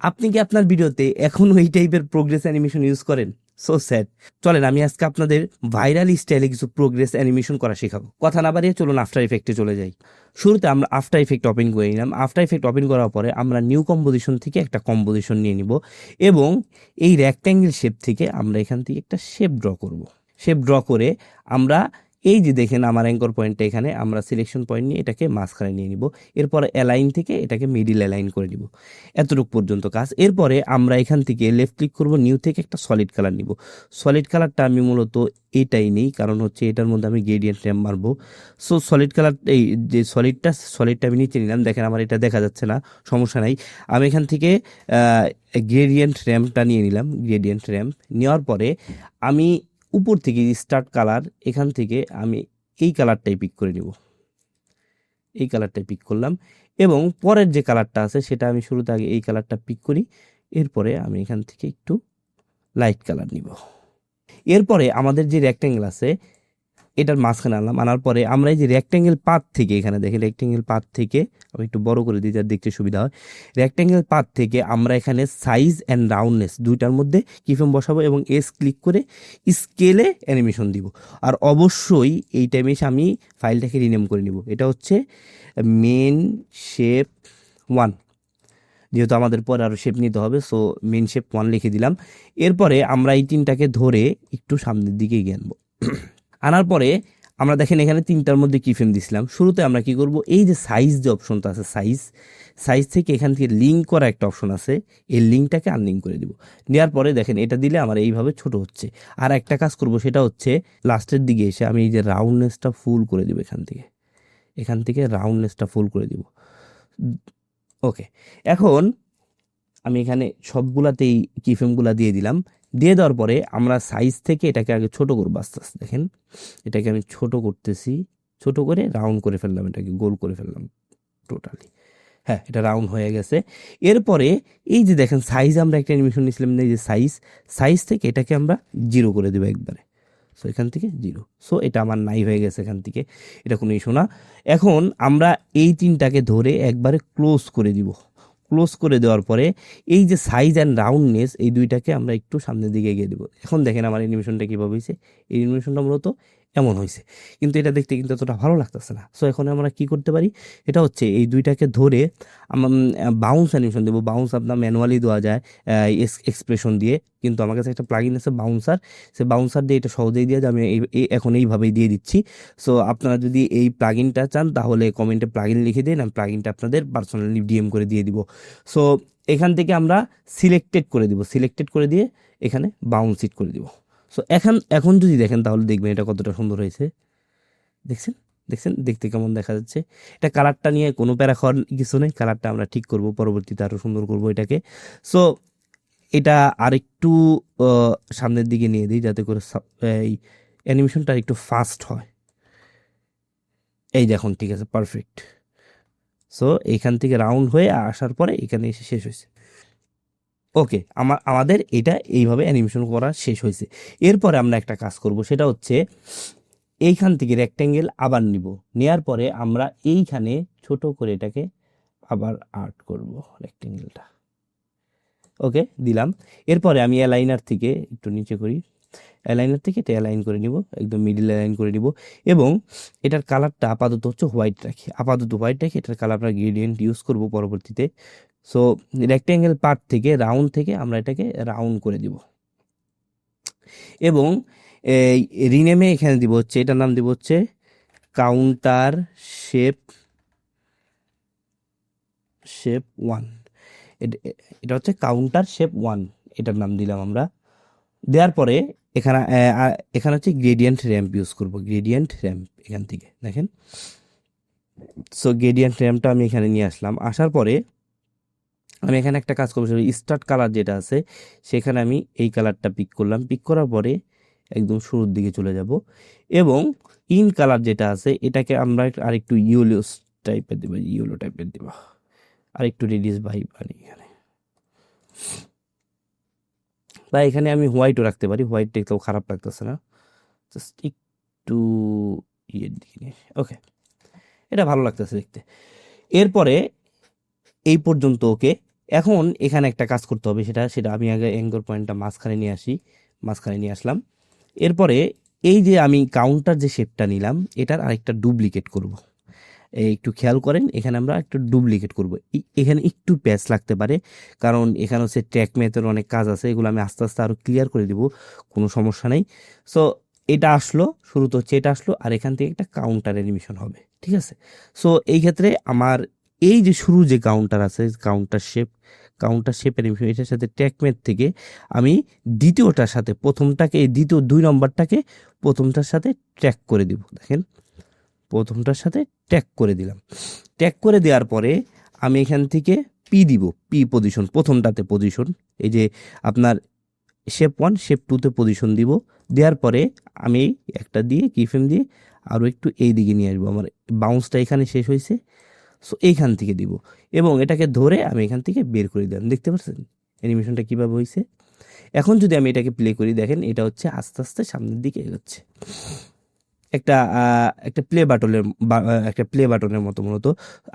আপনি কি আপনার ভিডিওতে এখনও এই টাইপের প্রোগ্রেস অ্যানিমেশন ইউজ করেন? সো স্যাড চলেন, আমি আজকে আপনাদের ভাইরাল স্টাইলে কিছু প্রোগ্রেস অ্যানিমেশন করা শেখাবো। কথা না বাড়িয়ে চলুন আফটার ইফেক্টে চলে যাই। শুরুতে আমরা আফটার ইফেক্ট ওপেন করে নিলাম। আফটার ইফেক্ট ওপেন করার পরে আমরা নিউ কম্পোজিশন থেকে একটা কম্পোজিশন নিয়ে নিব এবং এই রেক্ট্যাঙ্গেল শেপ থেকে আমরা এখান থেকে একটা শেপ ড্র করব। শেপ ড্র করে আমরা এই যে দেখেন আমার অ্যাঙ্কর পয়েন্টটা এখানে, আমরা সিলেকশন পয়েন্ট নিয়ে এটাকে মাঝখানে নিয়ে নিব। এরপরে অ্যালাইন থেকে এটাকে মিডিল অ্যালাইন করে নিব। এতটুকু পর্যন্ত কাজ। এরপরে আমরা এখান থেকে লেফট ক্লিক করব নিউ থেকে একটা সলিড কালার নিব। সলিড কালারটা আমি মূলত এটাই নেই, কারণ হচ্ছে এটার মধ্যে আমি গ্রেডিয়েন্ট র্যাম মারবো। সো সলিড কালার এই যে সলিডটা সলিডটা আমি নিচে নিলাম। দেখেন আমার এটা দেখা যাচ্ছে না, সমস্যা নাই। আমি এখান থেকে গ্রেডিয়েন্ট র্যাম্পটা নিয়ে নিলাম গ্রেডিয়েন্ট র্যাম্প নেওয়ার পরে আমি উপর থেকে স্টার্ট কালার এখান থেকে আমি এই কালারটাই পিক করে নিব। এই কালারটাই পিক করলাম এবং পরের যে কালারটা আছে, সেটা আমি শুরুতে আগে এই কালারটা পিক করি, এরপরে আমি এখান থেকে একটু লাইট কালার নিব। এরপরে আমাদের যে রেক্ট্যাঙ্গেল আছে এটার মাঝখানে আনলাম। আনার পরে আমরা এই যে রেক্ট্যাঙ্গেল পাত থেকে এখানে দেখেন রেক্ট্যাঙ্গেল পাত থেকে আমি একটু বড় করে দিই, যাতে দেখতে সুবিধা হয়। রেক্ট্যাঙ্গেল পাত থেকে আমরা এখানে সাইজ অ্যান্ড রাউন্ডনেস দুইটার মধ্যে কিফেম বসাবো এবং এস ক্লিক করে স্কেলে অ্যানিমেশন দিব। আর অবশ্যই এই টাইমে এসে আমি ফাইলটাকে রিনেম করে নিব। এটা হচ্ছে মেন শেপ ওয়ান যেহেতু আমাদের পরে আরও শেপ নিতে হবে সো মেন শেপ ওয়ান লিখে দিলাম। এরপরে আমরা এই তিনটাকে ধরে একটু সামনের দিকে এগিয়ে আনব। আনার পরে আমরা দেখেন এখানে তিনটার মধ্যে কি ফ্রেম দিছিলাম? শুরুতে আমরা কি করব? এই যে সাইজ যে অপশনটা আছে সাইজ সাইজ থেকে এখান থেকে লিঙ্ক করা একটা অপশন আছে, এই লিঙ্কটাকে আনলিঙ্ক করে দিব। নেওয়ার পরে দেখেন এটা দিলে আমার এইভাবে ছোট হচ্ছে। আর একটা কাজ করব সেটা হচ্ছে লাস্টের দিকে এসে আমি এই যে রাউন্ডনেসটা ফুল করে দিব এখান থেকে। এখান থেকে রাউন্ডনেসটা ফুল করে দিব। ওকে এখন আমি এখানে সবগুলাতেই কিফেমগুলা দিয়ে দিলাম। দিয়ে দেওয়ার পরে আমরা সাইজ থেকে এটাকে আগে ছোট করব আস্তে আস্তে, দেখেন। এটাকে আমি ছোট করতেছি, ছোট করে রাউন্ড করে ফেললাম, এটাকে গোল করে ফেললাম টোটালি হ্যাঁ এটা রাউন্ড হয়ে গেছে। এরপরে এই যে দেখেন সাইজ আমরা একটা অ্যানিমেশন নিয়েছিলাম, এই যে সাইজ সাইজ থেকে এটাকে আমরা জিরো করে দেবো একবারে। সো এখান থেকে জিরো সো এটা আমার নাই হয়ে গেছে এখান থেকে, এটা কোনো ইস্যু না। এখন আমরা এই তিনটাকে ধরে একবারে ক্লোজ করে দিব। ক্লোজ করে দেওয়ার পরে এই যে সাইজ অ্যান্ড রাউন্ডনেস এই দুইটাকে আমরা একটু সামনের দিকে এগিয়ে দেবো। এখন দেখেন আমার অ্যানিমেশনটা কীভাবে হয়েছে। এই অ্যানিমেশনটা মূলত এমন হয়েছে কিন্তু এটা দেখতে কিন্তু এতটা ভালো লাগতেছে না। সো এখন আমরা কি করতে পারি? এটা হচ্ছে এই দুইটাকে ধরে বাউন্স অ্যানিমেশন দেবো। বাউন্স আপনার ম্যানুয়ালি দেওয়া যায় এক্সপ্রেশন দিয়ে। কিন্তু আমার কাছে একটা প্লাগিন আছে বাউন্সার সে বাউন্সার দিয়ে এটা সহজেই দিয়ে আমি এই- এখন এইভাবেই দিয়ে দিচ্ছি। সো আপনারা যদি এই প্লাগিনটা চান, তাহলে কমেন্টে প্লাগিন লিখে দিন। আমি প্লাগিনটা আপনাদের পার্সোনালি ডিএম করে দিয়ে দিব। সো এখান থেকে আমরা সিলেক্টেড করে দিব। সিলেক্টেড করে দিয়ে এখানে বাউন্স ইট করে দিব। সো এখন এখন যদি দেখেন তাহলে দেখবেন এটা কতটা সুন্দর হয়েছে। দেখছেন? দেখছেন? দেখতে কেমন দেখা যাচ্ছে। এটা কালারটা নিয়ে কোনো প্যারা খাওয়ার কিছু নেই। কালারটা আমরা ঠিক করব, পরবর্তীতে আরও সুন্দর করব এটাকে। সো এটা আরেকটু সামনের দিকে নিয়ে দিই যাতে করে এই অ্যানিমেশনটা একটু ফাস্ট হয়। এই দেখুন, ঠিক আছে পারফেক্ট সো এইখান থেকে রাউন্ড হয়ে আসার পরে এখানে এসে শেষ হয়েছে। ওকে আমার আমাদের এটা এইভাবে অ্যানিমেশন করা শেষ হয়েছে। এরপরে আমরা একটা কাজ করব, সেটা হচ্ছে এইখান থেকে রেক্ট্যাঙ্গেল আবার নিব। নেয়ার পরে আমরা এইখানে ছোট করে এটাকে আবার আর্ট করব রেক্ট্যাঙ্গেলটা ওকে, দিলাম। এরপরে আমি অ্যালাইনার থেকে একটু নিচে করি। অ্যালাইনার থেকে এটা অ্যালাইন করে নিব, একদম মিডিল অ্যালাইন করে নিব এবং এটার কালারটা আপাতত হচ্ছে হোয়াইট রাখি। আপাতত হোয়াইট রাখি, এটার কালার আমরা গ্রেডিয়েন্ট ইউজ করব পরবর্তীতে। সো রেক্ট্যাঙ্গেল পার্ট থেকে রাউন্ড থেকে আমরা এটাকে রাউন্ড করে দিব। এবং রিনেমে এখানে দিব হচ্ছে, এটার নাম দিব হচ্ছে কাউন্টার শেপ শেপ ওয়ান এটা হচ্ছে কাউন্টার শেপ ওয়ান এটার নাম দিলাম আমরা। দেওয়ার পরে এখানে এখানে হচ্ছে গ্রেডিয়েন্ট র্যাম্প ইউজ করব গ্রেডিয়েন্ট র্যাম্প এখান থেকে, দেখেন। সো গ্রেডিয়েন্ট র্যাম্পটা আমি এখানে নিয়ে আসলাম। আসার পরে আমি এখানে একটা কাজ করব, সেটা স্টার্ট কালার যেটা আছে, সেখানে আমি এই কালারটা পিক করলাম। পিক করার পরে একদম শুরুর দিকে চলে যাব। এবং ইন কালার যেটা আছে, এটাকে আমরা আর একটু ইউলো টাইপের দেবো ইউলো টাইপের দেবো। আর একটু রেডিয়াস বাই বানি এখানে। বা এখানে আমি হোয়াইটও রাখতে পারি হোয়াইট দেখতেও খারাপ লাগতেছে না। জাস্ট একটু ইয়ের দিকে ওকে এটা ভালো লাগতেছে দেখতে। এরপরে এই পর্যন্ত ওকে এখন এখানে একটা কাজ করতে হবে, সেটা সেটা আমি আগে অ্যাঙ্গর পয়েন্টটা মাঝখানে নিয়ে আসি, মাঝখানে নিয়ে আসলাম। এরপরে এই যে আমি কাউন্টার যে শেপটা নিলাম, এটার আরেকটা ডুপ্লিকেট করব। একটু খেয়াল করেন, এখানে আমরা একটু ডুপ্লিকেট করব। এখানে একটু প্যাচ লাগতে পারে, কারণ এখানে হচ্ছে ট্র্যাক ম্যাথের অনেক কাজ আছে, এগুলো আমি আস্তে আস্তে আরও ক্লিয়ার করে দিব, কোনো সমস্যা নেই। সো এটা আসলো শুরুতে হচ্ছে এটা আসলো, আর এখান থেকে একটা কাউন্টার অ্যানিমেশন হবে, ঠিক আছে? সো এই ক্ষেত্রে আমার এই যে শুরু যে কাউন্টার আছে counter shape counter shape animation এটার সাথে ট্র্যাক ম্যাথ থেকে আমি দ্বিতীয়টার সাথে, প্রথমটাকে, এই দ্বিতীয় দুই নম্বরটাকে প্রথমটার সাথে ট্র্যাক করে দিব, দেখেন? প্রথমটার সাথে ট্যাগ করে দিলাম। ট্যাগ করে দেওয়ার পরে আমি এখান থেকে পি দিব। পি পজিশন প্রথমটাতে পজিশন এই যে আপনার শেপ ওয়ান শেপ টুতে পজিশন দিব। দেওয়ার পরে আমি একটা দিয়ে কিফ্রেম দিয়ে আরও একটু এই দিকে নিয়ে আসব। আমার বাউন্সটা এখানে শেষ হয়েছে। সো এইখান থেকে দিব। এবং এটাকে ধরে আমি এখান থেকে বের করে দিলাম। দেখতে পাচ্ছেন? অ্যানিমেশনটা কীভাবে হয়েছে? এখন যদি আমি এটাকে প্লে করি, দেখেন এটা হচ্ছে আস্তে আস্তে সামনের দিকে এগোচ্ছে। একটা একটা প্লে বাটনের একটা প্লে বাটনের মতো মূলত।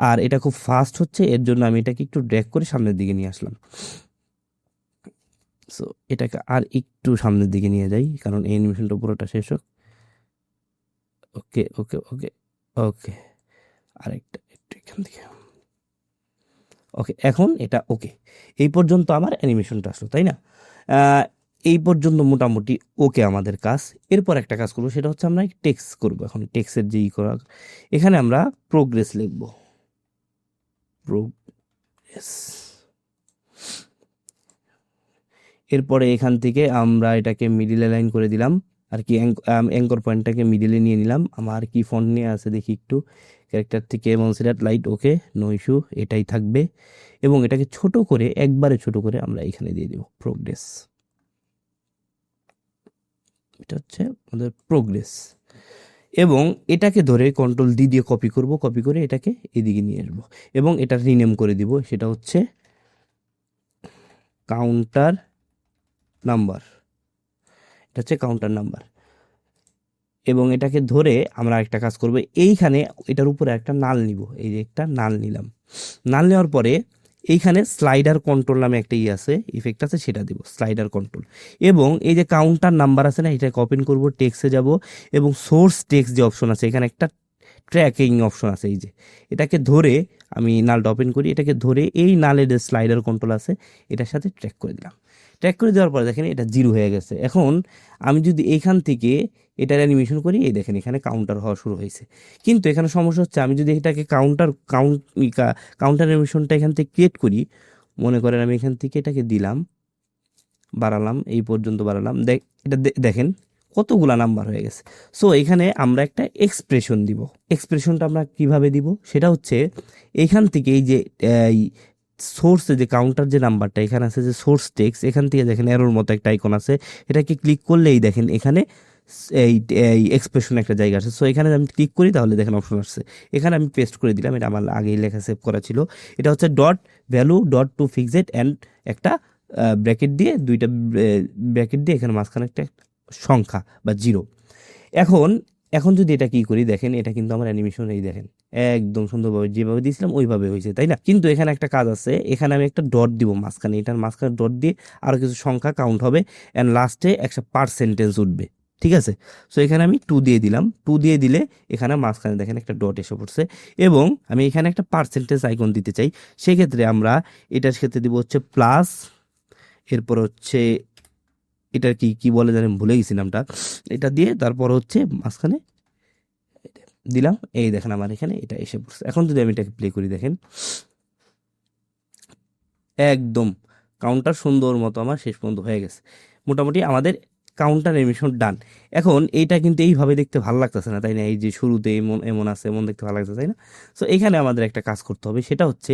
আর এটা খুব ফাস্ট হচ্ছে, এর জন্য আমি এটাকে একটু ড্র্যাগ করে সামনের দিকে নিয়ে আসলাম। সো এটাকে আর একটু সামনের দিকে নিয়ে যাই, কারণ এই অ্যানিমেশনটা পুরোটা শেষ হোক। ওকে ওকে ওকে ওকে। আরেকটা একটু এখান থেকে। ওকে, এখন এটা ওকে এই পর্যন্ত আমার অ্যানিমেশনটা আসলো, তাই না? এই পর্যন্ত মোটামুটি ওকে আমাদের কাজ। এরপর একটা কাজ করব, সেটা হচ্ছে আমরা টেক্স করব। এখন টেক্সের যে ই করা এখানে আমরা প্রোগ্রেস লিখব। প্রোগ্রেস এরপরে এখান থেকে আমরা এটাকে মিডিলে লাইন করে দিলাম। আর কি অ্যাঙ্কর পয়েন্টটাকে মিডিলে নিয়ে নিলাম। আমার কি ফন্ট নিয়ে আছে দেখি একটু। ক্যারেক্টার থেকে মনসিডার লাইট ওকে নো ইস্যু এটাই থাকবে। এবং এটাকে ছোট করে, একবারে ছোট করে আমরা এখানে দিয়ে দেব। প্রোগ্রেস এটা হচ্ছে আমাদের প্রোগ্রেস এবং এটাকে ধরে কন্ট্রোল ডি দিয়ে কপি করব কপি করে এটাকে এদিকে নিয়ে আসব। এবং এটা রিনেম করে দিব, সেটা হচ্ছে কাউন্টার নাম্বার এটা হচ্ছে কাউন্টার নাম্বার এবং এটাকে ধরে আমরা একটা কাজ করব, এইখানে এটার উপরে একটা নাল নিব, এই যে একটা নাল নিলাম। নাল নেওয়ার পরে এইখানে স্লাইডার কন্ট্রোল নামে একটা ই আছে ইফেক্ট আছে, সেটা দিব স্লাইডার কন্ট্রোল এবং এই যে কাউন্টার নাম্বার আছে না, এটাকে ওপেন করব টেক্সে যাব, এবং সোর্স টেক্স যে অপশন আছে, এখানে একটা ট্র্যাকিং অপশন আছে, এই যে। এটাকে ধরে আমি নালটা ওপেন করি, এটাকে ধরে এই নালের যে স্লাইডার কন্ট্রোল আছে, এটার সাথে ট্র্যাক করে দিলাম। ট্র্যাক করে দেওয়ার পরে দেখেন এটা জিরো হয়ে গেছে। এখন আমি যদি এইখান থেকে এটার অ্যানিমেশন করি, এই দেখেন এখানে কাউন্টার হওয়া শুরু হয়েছে। কিন্তু এখানে সমস্যা হচ্ছে, আমি যদি এটাকে কাউন্টার কাউন্ট কাউন্টার অ্যানিমেশনটা এখান থেকে ক্রিয়েট করি, মনে করেন আমি এখান থেকে এটাকে দিলাম, বাড়ালাম, এই পর্যন্ত বাড়ালাম দেখ এটা দেখেন কতগুলা নাম্বার হয়ে গেছে। সো এখানে আমরা একটা এক্সপ্রেশন দিব। এক্সপ্রেশনটা আমরা কীভাবে দিব? সেটা হচ্ছে, এখান থেকে এই যে, এই সোর্সে যে কাউন্টার যে নাম্বারটা এখানে আছে যে সোর্স টেক্স এখান থেকে দেখেন এরোর মতো একটা আইকন আছে, এটাকে ক্লিক করলেই দেখেন এখানে এই এই এক্সপ্রেশন একটা জায়গা আছে। সো এখানে আমি ক্লিক করি, তাহলে দেখেন অপশন আসছে। এখানে আমি পেস্ট করে দিলাম, এটা আমার আগেই লেখা সেভ করা ছিল। এটা হচ্ছে dot value dot to fixed and একটা ব্র্যাকেট দিয়ে দুইটা ব্র্যাকেট দিয়ে এখানে মাঝখানে একটা সংখ্যা বা জিরো এখন এখন যদি এটা কি করি, দেখেন এটা কিন্তু আমার অ্যানিমেশন এই দেখেন। একদম সুন্দরভাবে যেভাবে দিয়েছিলাম, ওইভাবে হয়েছে, তাই না? কিন্তু এখানে একটা কাজ আছে, এখানে আমি একটা ডট দিব মাঝখানে। এটার মাঝখানে ডট দিয়ে আরও কিছু সংখ্যা কাউন্ট হবে অ্যান্ড লাস্টে একটা পার্সেন্টেজ উঠবে। ঠিক আছে? সো এখানে আমি টু দিয়ে দিলাম। টু দিয়ে দিলে এখানে মাঝখানে দেখেন একটা ডট এসে পড়ছে এবং আমি এখানে একটা পার্সেন্টেজ আইকন দিতে চাই। সেক্ষেত্রে আমরা এটার ক্ষেত্রে দিব হচ্ছে প্লাস এরপর হচ্ছে এটা কি কি বলে জানেন? ভুলে গেছি নামটা। এটা দিয়ে তারপর হচ্ছে মাঝখানে দিলাম। এই দেখেন আমার এখানে এটা এসে পড়ছে। এখন যদি আমি এটাকে প্লে করি দেখেন। একদম কাউন্টার সুন্দর মতো আমার শেষ পর্যন্ত হয়ে গেছে। মোটামুটি আমাদের কাউন্টার এমিশন ডান এখন এইটা কিন্তু এইভাবে দেখতে ভালো লাগতেছে না, তাই না? এই যে শুরুতে এমন এমন আছে, এমন দেখতে ভালো লাগছে তাই না? সো এখানে আমাদের একটা কাজ করতে হবে, সেটা হচ্ছে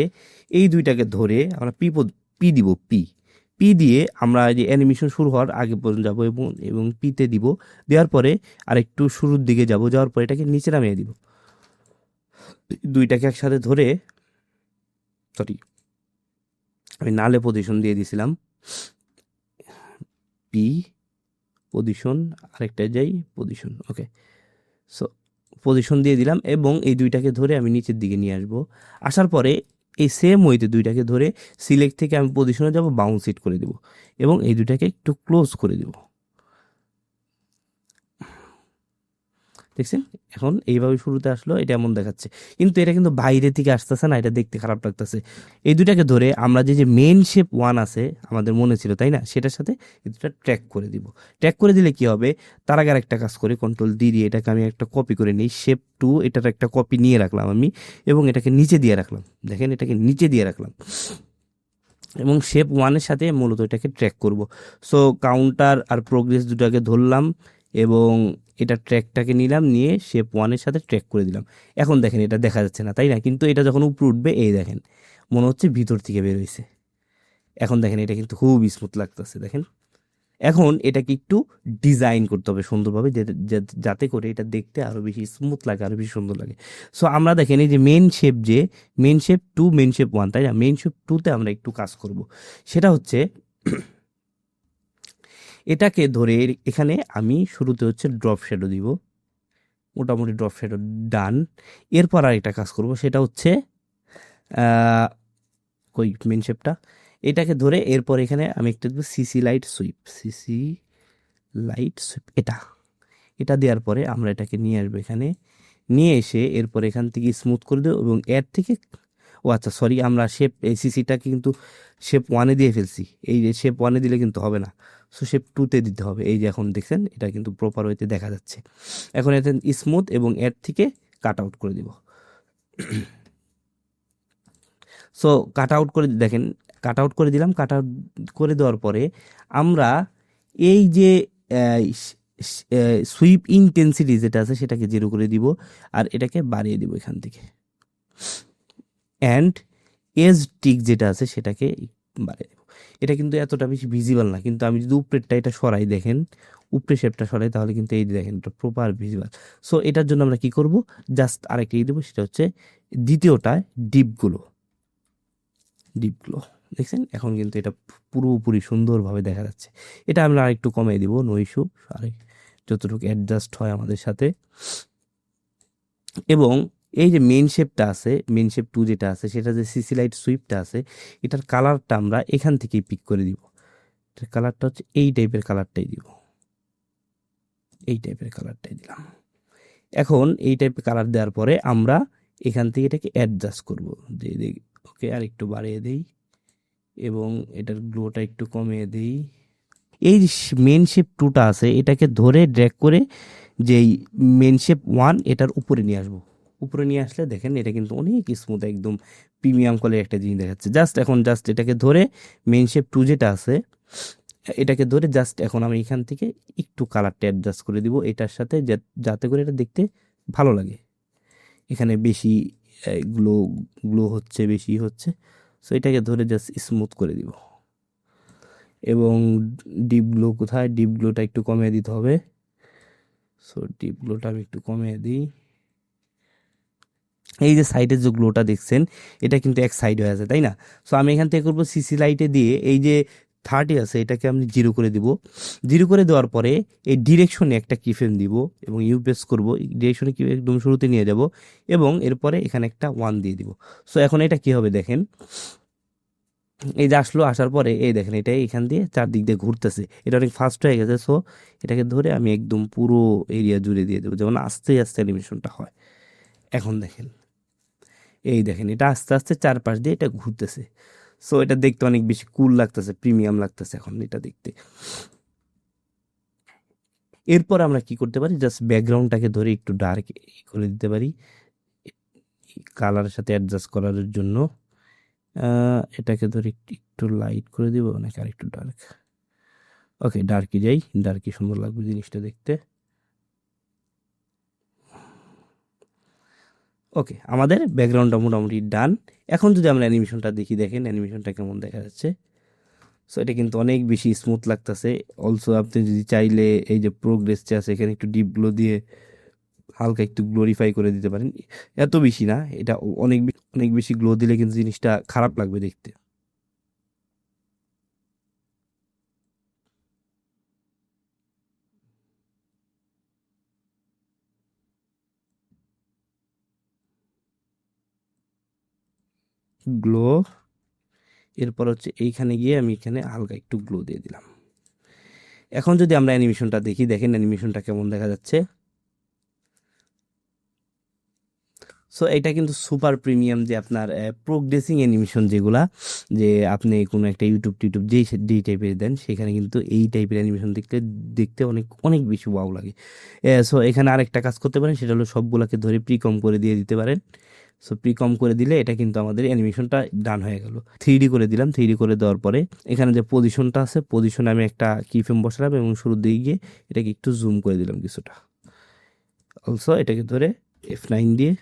এই দুইটাকে ধরে আমরা পি পি দিব পি পি দিয়ে আমরা যে অ্যানিমেশন শুরু হওয়ার আগে পর্যন্ত যাব এবং এবং পিতে দিব। দেওয়ার পরে আরেকটু শুরুর দিকে যাব, যাওয়ার পরে এটাকে নিচে নামিয়ে দিব। দুইটাকে একসাথে ধরে সরি আমি নালে পজিশন দিয়ে দিয়েছিলাম পি পজিশন আরেকটা যাই পজিশন ওকে সো পজিশন দিয়ে দিলাম এবং এই দুইটাকে ধরে আমি নিচের দিকে নিয়ে আসব। আসার পরে এই সেম ওয়েতে দুইটাকে ধরে সিলেক্ট থেকে আমি পজিশনে যাব বাউন্স করে দেব এবং এই দুইটাকে একটু ক্লোজ করে দেব। দেখছেন? এখন এইভাবে শুরুতে আসলো, এটা এমন দেখাচ্ছে। কিন্তু এটা কিন্তু বাইরে থেকে আসতেছে না, এটা দেখতে খারাপ লাগতেছে। এই দুটাকে ধরে আমরা যে যে মেন শেপ ওয়ান আছে, আমাদের মনে ছিল, তাই না? সেটার সাথে এই দুটা ট্র্যাক করে দিব। ট্র্যাক করে দিলে কি হবে? তার আগে একটা কাজ করে কন্ট্রোল ডি দিয়ে এটাকে আমি একটা কপি করে নিই শেপ টু এটার একটা কপি নিয়ে রাখলাম আমি, এবং এটাকে নিচে দিয়ে রাখলাম। দেখেন, এটাকে নিচে দিয়ে রাখলাম। এবং শেপ ওয়ানের সাথে মূলত এটাকে ট্র্যাক করব। সো কাউন্টার আর প্রোগ্রেস দুটাকে ধরলাম, এবং এটা ট্র্যাকটাকে নিলাম, নিয়ে শেপ ওয়ানের সাথে ট্র্যাক করে দিলাম। এখন দেখেন এটা দেখা যাচ্ছে না, তাই না? কিন্তু এটা যখন উপরে উঠবে, এই দেখেন, মনে হচ্ছে ভিতর থেকে বের হয়েছে এখন দেখেন এটা কিন্তু খুব স্মুথ লাগতেছে, দেখেন। এখন এটাকে একটু ডিজাইন করতে হবে সুন্দরভাবে যাতে করে এটা দেখতে আরও বেশি স্মুথ লাগে আরও বেশি সুন্দর লাগে। সো আমরা দেখেন এই যে মেন শেপ যে main shape two main shape one তাই না? মেন শেপ টুতে আমরা একটু কাজ করব। সেটা হচ্ছে এটাকে ধরে এখানে আমি শুরুতে হচ্ছে ড্রপ শ্যাডো দিব। মোটামুটি ড্রপ শ্যাডো ডান এরপর আর একটা কাজ করব, সেটা হচ্ছে কই মেন শেপটা এটাকে ধরে এরপর এখানে আমি একটা দেবো CC light sweep CC light sweep এটা। এটা দেওয়ার পরে আমরা এটাকে নিয়ে আসব এখানে। নিয়ে এসে এরপর এখান থেকে স্মুথ করে দেবো এবং এর থেকে, ও আচ্ছা সরি আমরা শেপ এই সিসিটাকে কিন্তু শেপ ওয়ানে দিয়ে ফেলছি। এই শেপ ওয়ানে দিলে কিন্তু হবে না। সো শেপ টুতে দিতে হবে। এই যে এখন দেখছেন, এটা কিন্তু প্রপার ওয়েতে দেখা যাচ্ছে। এখন এতে স্মুথ এবং এর থেকে কাট আউট করে দিব। সো কাট আউট করে দেখেন কাট আউট করে দিলাম। কাট আউট করে দেওয়ার পরে আমরা এই যে সুইপ ইনটেন্সিটি যেটা আছে সেটাকে জিরো করে দিব আর এটাকে বাড়িয়ে দিব এখান থেকে। অ্যান্ড এজ টিক যেটা আছে সেটাকে বাড়িয়ে দেবো। এটা কিন্তু এতটা বেশি ভিজিবল না। কিন্তু আমি যদি উপরেরটা এটা সরাই দেখেন উপরে শেপটা সরাই, তাহলে কিন্তু এই দেখেন, এটা প্রপার ভিজিবল সো এটার জন্য আমরা কি করব? জাস্ট আরেকটা ই দেবো, সেটা হচ্ছে দ্বিতীয়টায় ডিপগুলো। ডিপগুলো, দেখছেন? এখন কিন্তু এটা পুরোপুরি সুন্দরভাবে দেখা যাচ্ছে। এটা আমরা আরেকটু কমিয়ে দিব নো ইস্যু আরে যতটুকু অ্যাডজাস্ট হয় আমাদের সাথে। এবং এই যে মেন শেপটা আছে মেন শেপ টু যেটা আছে, সেটা যে সিসি লাইট সুইপটা আছে, এটার কালারটা আমরা এখান থেকেই পিক করে দিব। এটার কালারটা হচ্ছে এই টাইপের কালারটাই দিব। এই টাইপের কালারটাই দিলাম। এখন এই টাইপের কালার দেওয়ার পরে আমরা এখান থেকে এটাকে অ্যাডজাস্ট করব। যে ওকে আর একটু বাড়িয়ে দেই এবং এটার গ্লোটা একটু কমিয়ে দেই। এই মেন শেপ টুটা আছে, এটাকে ধরে ড্র্যাগ করে যেই মেন শেপ ওয়ান এটার উপরে নিয়ে আসব। উপরে নিয়ে আসলে দেখেন এটা কিন্তু অনেক স্মুথ একদম প্রিমিয়াম কোয়ালিটির একটা জিনিস দেখাচ্ছে। জাস্ট এখন জাস্ট এটাকে ধরে মেন শেপ টু যেটা আছে, এটাকে ধরে জাস্ট এখন আমি এখান থেকে একটু কালারটা অ্যাডজাস্ট করে দিব এটার সাথে যাতে করে এটা দেখতে ভালো লাগে। এখানে বেশি গ্লো গ্লো হচ্ছে, বেশি হচ্ছে। সো এটাকে ধরে জাস্ট স্মুথ করে দিব। এবং ডিপ গ্লো কোথায়? ডিপ গ্লোটা একটু কমিয়ে দিতে হবে। সো ডিপ গ্লোটা আমি একটু কমিয়ে দিই। এই যে সাইডের যে গ্লোটা দেখছেন, এটা কিন্তু এক সাইড হয়ে আছে, তাই না? সো আমি এখান থেকে করব সিসি লাইটে দিয়ে এই যে থার্টি আছে, এটাকে আমি জিরো করে দিব। জিরো করে দেওয়ার পরে এই ডিরেকশনে একটা কিফেন দিব এবং ইউ প্রেস করব। ডিরেকশনে কি একদম শুরুতে নিয়ে যাব এবং এরপরে এখানে একটা ওয়ান দিয়ে দিব। সো এখন এটা কি হবে দেখেন? এই যে আসলো, আসার পরে এই দেখেন, এটা এখান দিয়ে চারদিক দিয়ে ঘুরতেছে। এটা অনেক ফাস্ট হয়ে গেছে সো এটাকে ধরে আমি একদম পুরো এরিয়া জুড়ে দিয়ে দেবো, যেমন আস্তে আস্তে অ্যানিমেশনটা হয়। এখন দেখেন। এই দেখেন, এটা আস্তে আস্তে চারপাশ দিয়ে এটা ঘুরতেছে। সো এটা দেখতে অনেক বেশি কুল লাগতেছে প্রিমিয়াম লাগতেছে এখন এটা দেখতে। এরপর আমরা কি করতে পারি? জাস্ট ব্যাকগ্রাউন্ডটাকে ধরে একটু ডার্ক করে দিতে পারি। কালারের সাথে অ্যাডজাস্ট করার জন্য এটাকে ধরে একটু- লাইট করে দিব, নাকি আর একটু ডার্ক ওকে ডার্কি যাই ডার্কি সুন্দর লাগবে জিনিসটা দেখতে। ওকে আমাদের ব্যাকগ্রাউন্ডটা মোটামুটি ডান এখন যদি আমরা অ্যানিমেশনটা দেখি, দেখেন অ্যানিমেশনটা কেমন দেখা যাচ্ছে। সো এটা কিন্তু অনেক বেশি স্মুথ লাগতেছে। অলসো আপনি যদি চাইলে এই যে প্রোগ্রেস যে আছে, এখানে একটু ডিপগুলো দিয়ে হালকা একটু গ্লোরিফাই করে দিতে পারেন। এত বেশি না, এটা অনেক অনেক বেশি গ্লো দিলে কিন্তু জিনিসটা খারাপ লাগবে দেখতে গ্লো এরপর হচ্ছে এইখানে গিয়ে আমি এখানে হালকা একটু গ্লো দিয়ে দিলাম। এখন যদি আমরা অ্যানিমেশনটা দেখি, দেখেন অ্যানিমেশনটা কেমন দেখা যাচ্ছে। সো এটা কিন্তু সুপার প্রিমিয়াম যে আপনার প্রোগ্রেসিং অ্যানিমেশন যেগুলা, যে আপনি কোনো একটা ইউটিউব টিউটিউব যেই যেই টাইপের দেন, সেখানে কিন্তু এই টাইপের অ্যানিমেশন দেখতে দেখতে অনেক অনেক বেশি ওয়াও লাগে। সো এখানে আরেকটা কাজ করতে পারেন, সেটা হলো সবগুলোকে ধরে প্রিকম করে দিয়ে দিতে পারেন। সো প্রিকম করে দিলে এটা কিন্তু আমাদের অ্যানিমেশনটা ডান হয়ে গেল। থ্রি করে দিলাম। থ্রি করে দেওয়ার পরে এখানে যে পজিশনটা আছে পজিশনে আমি একটা কিফ্রেম বসালাম এবং শুরুর দিকে গিয়ে এটাকে একটু জুম করে দিলাম কিছুটা। অলসো এটাকে ধরে এফ নাইন দিয়ে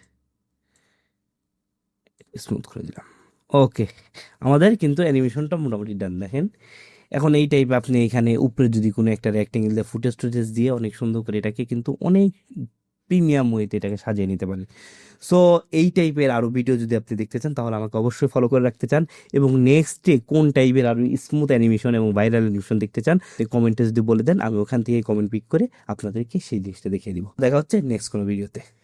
স্মুথ করে দিলাম। ওকে আমাদের কিন্তু অ্যানিমেশনটা মোটামুটি ডান দেখেন, এখন এই টাইপ আপনি এখানে উপরে যদি কোনো একটা রেক্টেঙ্গেল দিয়ে ফুটেজ টুটেজ দিয়ে অনেক সুন্দর করে এটাকে কিন্তু অনেক প্রিমিয়াম ওয়েতে এটাকে সাজিয়ে নিতে পারেন। সো এই টাইপের আরও ভিডিও যদি আপনি দেখতে চান, তাহলে আমাকে অবশ্যই ফলো করে রাখতে চান এবং নেক্সটে কোন টাইপের আরও স্মুথ অ্যানিমেশন এবং ভাইরাল অ্যানিমেশন দেখতে চান কমেন্টে যদি বলে দেন, আমি ওখান থেকে কমেন্ট পিক করে আপনাদেরকে সেই জিনিসটা দেখিয়ে দিব। দেখা হচ্ছে নেক্সট কোনো ভিডিওতে